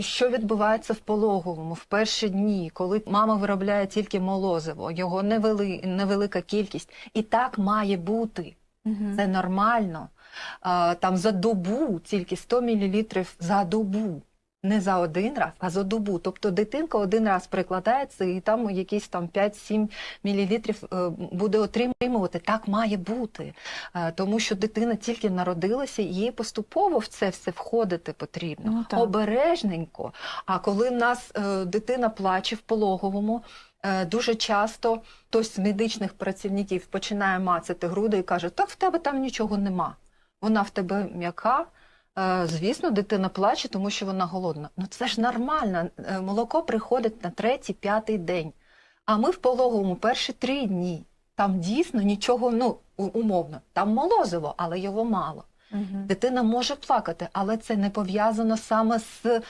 Що відбувається в пологовому в перші дні, коли мама виробляє тільки молозиво, його невели, невелика кількість, і так має бути. Це нормально. А, Там за добу тільки 100 мл за добу. Не за один раз, а за добу. Тобто дитинка один раз прикладається і там якісь там 5-7 мл буде отримувати. Так має бути. Е, Тому що дитина тільки народилася, і їй поступово в це все входити потрібно. Ну, так. Обережненько. А коли в нас е, дитина плаче в пологовому, е, дуже часто хтось з медичних працівників починає мацати груди і каже: так в тебе там нічого нема. Вона в тебе м'яка. Е, Звісно, дитина плаче, тому що вона голодна. Ну це ж нормально. Е, Молоко приходить на третій, п'ятий день. А ми в пологовому перші три дні. Там дійсно нічого, ну умовно, там молозиво, але його мало. Дитина може плакати, але це не пов'язано саме з е,